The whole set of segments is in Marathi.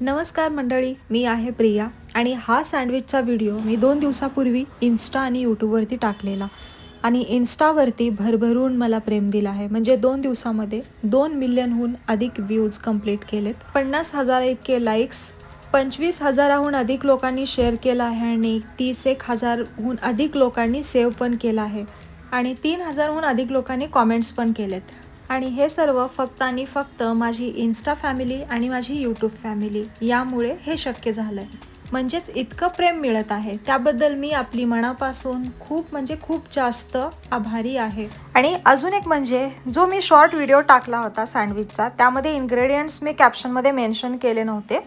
नमस्कार मंडळी मी आहे प्रिया आणि हा सँडविचचा व्हिडिओ मी दोन दिवसापूर्वी इन्स्टा आणि यूट्यूबवरती टाकलेला आणि इन्स्टावरती भरभरून मला प्रेम दिला आहे. म्हणजे दोन दिवसामध्ये दोन मिलियनहून अधिक व्ह्यूज कंप्लीट केलेत. पन्नास हजार इतके लाईक्स पंचवीस हजाराहून अधिक लोकांनी शेअर केला आहे आणि तीस एक हजारहून अधिक लोकांनी सेव्ह पण केला आहे. आणि तीन हजारहून अधिक लोकांनी कॉमेंट्स पण केलेत. आणि हे सर्व फक्त आणि फक्त माझी इन्स्टा फॅमिली आणि माझी यूट्यूब फॅमिली यामुळे हे शक्य झालं आहे म्हणजेच इतकं प्रेम मिळत आहे. त्याबद्दल मी आपली मनापासून खूप म्हणजे खूप जास्त आभारी आहे. आणि अजून एक म्हणजे जो मी शॉर्ट व्हिडिओ टाकला होता सँडविचचा त्यामध्ये इन्ग्रेडियंट्स मी कॅप्शनमध्ये मेन्शन केले नव्हते.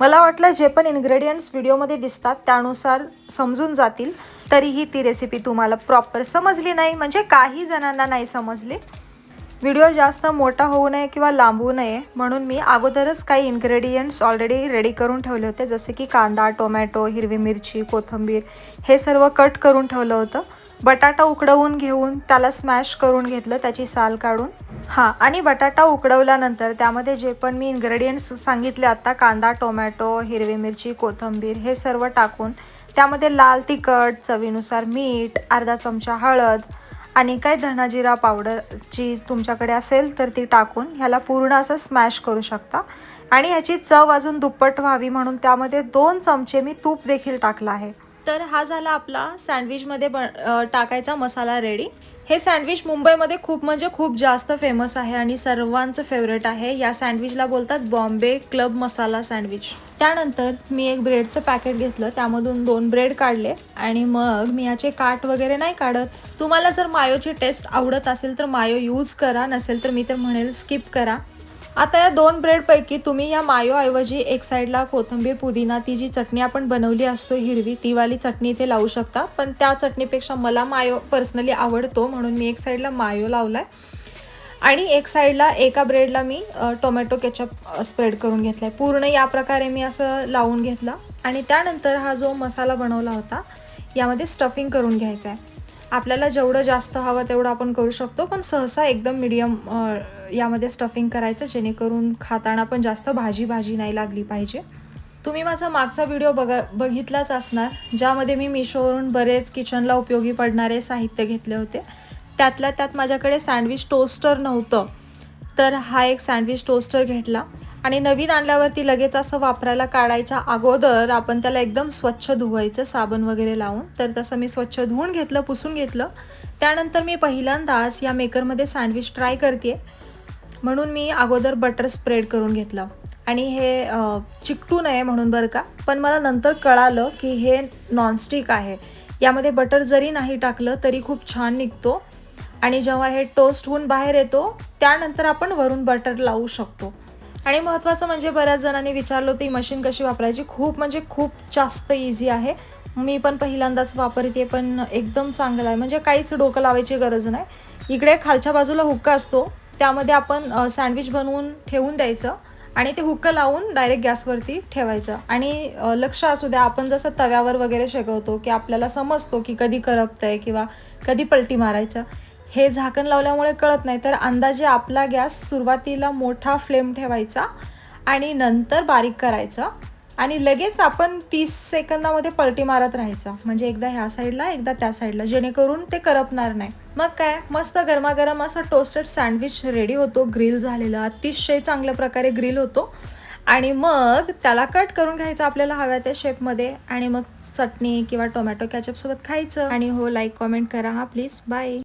मला वाटलं जे पण इन्ग्रेडियंट्स व्हिडिओमध्ये दिसतात त्यानुसार समजून जातील. तरीही ती रेसिपी तुम्हाला प्रॉपर समजली नाही. म्हणजे काही जणांना नाही समजली. व्हिडिओ जास्त मोठा होऊ नये किंवा लांबू नये म्हणून मी अगोदरच काही इन्ग्रेडियंट्स ऑलरेडी रेडी करून ठेवले होते जसे की कांदा टोमॅटो हिरवी मिरची कोथिंबीर हे सर्व कट करून ठेवलं होतं. बटाटा उकडवून घेऊन त्याला स्मॅश करून घेतलं त्याची साल काढून. हां आणि बटाटा उकडवल्यानंतर त्यामध्ये जे पण मी इन्ग्रेडियंट्स सांगितले आत्ता कांदा टोमॅटो हिरवी मिरची कोथिंबीर हे सर्व टाकून त्यामध्ये लाल तिखट चवीनुसार मीठ अर्धा चमचा हळद आणि काय धनाजिरा पावडरची तुमच्याकडे असेल तर ती टाकून ह्याला पूर्ण असं स्मॅश करू शकता. आणि याची चव अजून दुप्पट व्हावी म्हणून त्यामध्ये दोन चमचे मी तूप देखील टाकला आहे. तर हा झाला आपला सँडविचमध्ये बन टाकायचा मसाला रेडी हे सँडविच मुंबईमध्ये खूप म्हणजे खूप जास्त फेमस आहे आणि सर्वांचं फेवरेट आहे. या सँडविचला बोलतात बॉम्बे क्लब मसाला सँडविच. त्यानंतर मी एक ब्रेडचं पॅकेट घेतलं. त्यामधून दोन ब्रेड काढले आणि मग मी याचे काट वगैरे नाही काढत. तुम्हाला जर मायोची टेस्ट आवडत असेल तर मायो यूज करा. नसेल तर मी तर म्हणेल स्किप करा. आता या दोन ब्रेडपैकी तुम्ही या मायोऐवजी एक साईडला कोथिंबीर पुदिना ती जी चटणी आपण बनवली असतो हिरवी ती वाली चटणी इथे लावू शकता. पण त्या चटणीपेक्षा मला मायो पर्सनली आवडतो म्हणून मी एक साईडला मायो लावलाय. आणि एक साईडला एका ब्रेडला मी टोमॅटो केचप स्प्रेड करून घेतला आहे पूर्ण या प्रकारे मी असं लावून घेतला. आणि त्यानंतर हा जो मसाला बनवला होता यामध्ये स्टफिंग करून घ्यायचा आहे आपल्याला जेवढं जास्त हवं तेवढं आपण करू शकतो पण सहसा एकदम मिडियम यामध्ये स्टफिंग करायचं जेणेकरून खाताना पण जास्त भाजी भाजी नाही लागली पाहिजे. तुम्ही माझा मागचा व्हिडिओ बघा बघितलाच असणार ज्यामध्ये मी मिशोवरून बरेच किचनला उपयोगी पडणारे साहित्य घेतले होते. त्यातल्या त्यात माझ्याकडे सँडविच टोस्टर नव्हतं तर हा एक सँडविच टोस्टर घेतला. आणि नवीन आणल्यावरती लगेच असं वापरायला काढायच्या अगोदर आपण त्याला एकदम स्वच्छ धुवायचं साबण वगैरे लावून. तर तसं मी स्वच्छ धुवून घेतलं पुसून घेतलं. त्यानंतर मी पहिल्यांदाच या मेकरमध्ये सँडविच ट्राय करते म्हणून मी अगोदर बटर स्प्रेड करून घेतलं. आणि हे चिकटू नये म्हणून बरं का पण मला नंतर कळालं की हे नॉनस्टिक आहे. यामध्ये बटर जरी नाही टाकलं तरी खूप छान निघतो. आणि जेव्हा हे टोस्ट होऊन बाहेर येतो त्यानंतर आपण वरून बटर लावू शकतो. आणि महत्त्वाचं म्हणजे बऱ्याच जणांनी विचारलं होतं ही मशीन कशी वापरायची? खूप म्हणजे खूप जास्त इझी आहे. मी पण पहिल्यांदाच वापरते पण एकदम चांगलं आहे. म्हणजे काहीच डोकं लावायची गरज नाही. इकडे खालच्या बाजूला हुक्का असतो त्यामध्ये आपण सँडविच बनवून ठेवून द्यायचं आणि ते हुक्क लावून डायरेक्ट गॅसवरती ठेवायचं. आणि लक्ष असू द्या आपण जसं तव्यावर वगैरे शेकवतो की आपल्याला समजतो की कधी करपतंय किंवा कधी पलटी मारायचं. हे झाकण लावल्यामुळे कळत नाही. तर अंदाजे आपला गॅस सुरुवातीला मोठा फ्लेम ठेवायचा आणि नंतर बारीक करायचा आणि लगेच आपण तीस सेकंदामध्ये पलटी मारत राहायचा. म्हणजे एकदा ह्या साईडला एकदा त्या साईडला. जेणेकरून ते करपणार नाही. मग काय? मस्त गरमागरम असा टोस्टेड सँडविच रेडी होतो. ग्रिल झालेला. अतिशय चांगल्या प्रकारे ग्रिल होतो. आणि मग त्याला कट करून घ्यायचं आपल्याला हव्या त्या शेपमध्ये. आणि मग चटणी किंवा टोमॅटो कॅचअपसोबत खायचं. आणि हो लाईक कॉमेंट करा. हा प्लीज बाय